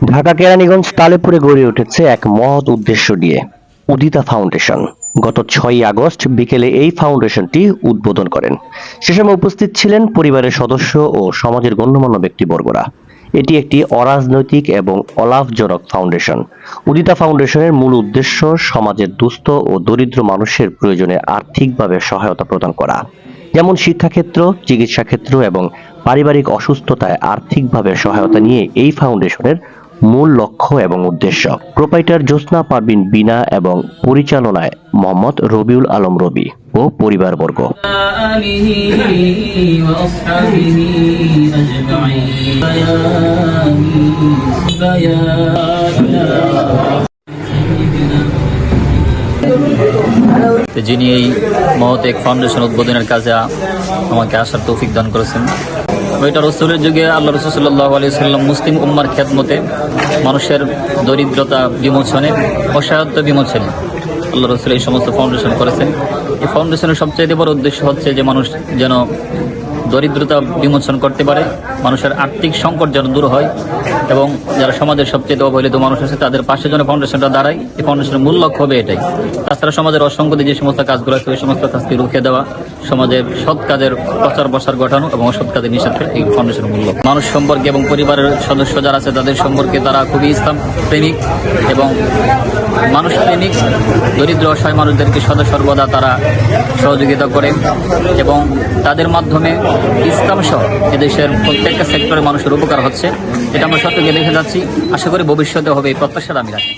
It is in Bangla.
ঢাকা কেরানীগঞ্জ তালেপুরে গড়ে উঠেছে এক মহৎ উদ্দেশ্য নিয়ে উদিতা ফাউন্ডেশন। গত ছয়ই আগস্ট বিকেলে এই ফাউন্ডেশনটি উদ্বোধন করেন। সে সময় উপস্থিত ছিলেন পরিবারের সদস্য ও সমাজের গণ্যমান্য ব্যক্তিবর্গরা। এটি একটি অরাজনৈতিক এবং অলাভজনক ফাউন্ডেশন। উদিতা ফাউন্ডেশনের মূল উদ্দেশ্য সমাজের দুস্থ ও দরিদ্র মানুষের প্রয়োজনে আর্থিকভাবে সহায়তা প্রদান করা। যেমন শিক্ষাক্ষেত্র চিকিৎসা ক্ষেত্র এবং পারিবারিক অসুস্থতায় আর্থিকভাবে সহায়তা নিয়ে এই ফাউন্ডেশনের মূল লক্ষ্য এবং উদ্দেশ্য। প্রোপাইটার জ্যোৎস্না পারবিন বিনা এবং পরিচালনায় মোহাম্মদ রবিউল আলম রবি ও পরিবারবর্গ। যিনি এই মহৎ এক ফাউন্ডেশন উদ্বোধনের কাজে আমাকে আসার তৌফিক দান করেছেন। ওইটা রসুলের যুগে আল্লাহ রসুল সাল্লাহ আলি সাল্লাম মুসলিম উম্মার খ্যাতমতে মানুষের দরিদ্রতা বিমোচনে, অসহায়ত্ব বিমোচনে আল্লাহ রসুল এই সমস্ত ফাউন্ডেশন করেছেন। এই ফাউন্ডেশনের সবচেয়ে বড় উদ্দেশ্য হচ্ছে যে মানুষ যেন দরিদ্রতা বিমোচন করতে পারে। মানুষের আর্থিক সংকট যেন দূর হয় এবং যারা সমাজের সবচেয়ে অবহেলিত মানুষ আছে, তাদের পাশে যেন ফাউন্ডেশনটা দাঁড়ায়। এই ফাউন্ডেশনের মূল লক্ষ্য হবে এটাই। তাছাড়া সমাজের অসংগতি যে সমস্ত কাজগুলো আছে, ওই সমস্ত কাজকে রুখে দেওয়া, সমাজের সৎ কাজের প্রচার প্রসার ঘটানো এবং অসৎ কাজের নিষেধ এই ফাউন্ডেশনের মূল লক্ষ্য। মানুষ সম্পর্কে এবং পরিবারের সদস্য যারা আছে, তাদের সম্পর্কে তারা খুবই ইসলাম প্রেমিক এবং মানুষ প্রেমিক, দরিদ্র, অসহায় মানুষদেরকে সদা সর্বদা তারা সহযোগিতা করে এবং তাদের মাধ্যমে ইসলাম সহ এদেশের প্রত্যেকটা সেক্টরে মানুষের উপকার হচ্ছে, এটা আমরা সত্যকে দেখে যাচ্ছি। আশা করি ভবিষ্যতে হবে এই প্রত্যাশাটা আমি রাখি